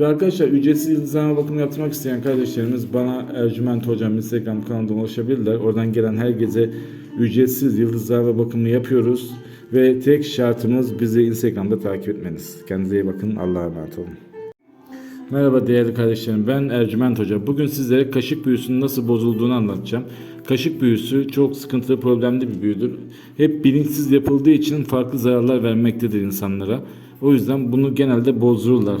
Ve arkadaşlar ücretsiz yıldızlama bakımı yaptırmak isteyen kardeşlerimiz bana Ercüment Hocam Instagram kanalından ulaşabilirler. Oradan gelen herkese ücretsiz yıldızlama bakımı yapıyoruz. Ve tek şartımız bizi Instagram'da takip etmeniz. Kendinize iyi bakın. Allah'a emanet olun. Merhaba değerli kardeşlerim ben Ercüment Hoca. Bugün sizlere kaşık büyüsünün nasıl bozulduğunu anlatacağım. Kaşık büyüsü çok sıkıntılı problemli bir büyüdür. Hep bilinçsiz yapıldığı için farklı zararlar vermektedir insanlara. O yüzden bunu genelde bozdururlar.